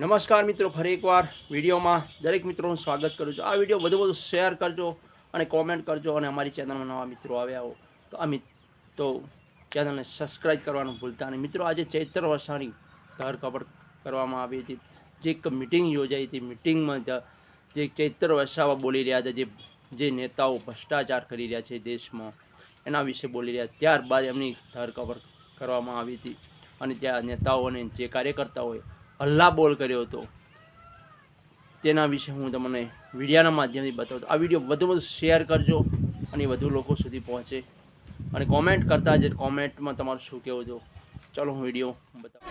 નમસ્કાર મિત્રો, ફરી એકવાર વિડીયોમાં દરેક મિત્રોનું સ્વાગત કરું છું. આ વીડિયો વધુ વધુ શેર કરજો અને કોમેન્ટ કરજો અને અમારી ચેનલમાં નવા મિત્રો આવ્યા હો તો આ તો ચેનલને સબસ્ક્રાઈબ કરવાનું ભૂલતા નહીં. મિત્રો, આજે ચૈત્ર વર્ષાની ધરપકડ કરવામાં આવી હતી. જે એક મિટિંગ યોજાઈ હતી. મિટિંગમાં જે ચૈત્ર વસાવા બોલી રહ્યા હતા, જે જે નેતાઓ ભ્રષ્ટાચાર કરી રહ્યા છે દેશમાં, એના વિશે બોલી રહ્યા. ત્યારબાદ એમની ધરપકડ કરવામાં આવી હતી અને ત્યાં નેતાઓ અને જે કાર્યકર્તાઓએ હલ્લા બોલ કર્યો હતો. તેના વિશે હું તમને વિડીયાના માધ્યમથી બતાવું આ વીડિયો વધુ વધુ શેર કરજો અને વધુ લોકો સુધી પહોંચે. અને કોમેન્ટ કરતા જ કોમેન્ટમાં તમારું શું કહેવું છો. ચાલો હું વીડિયો બતાવું.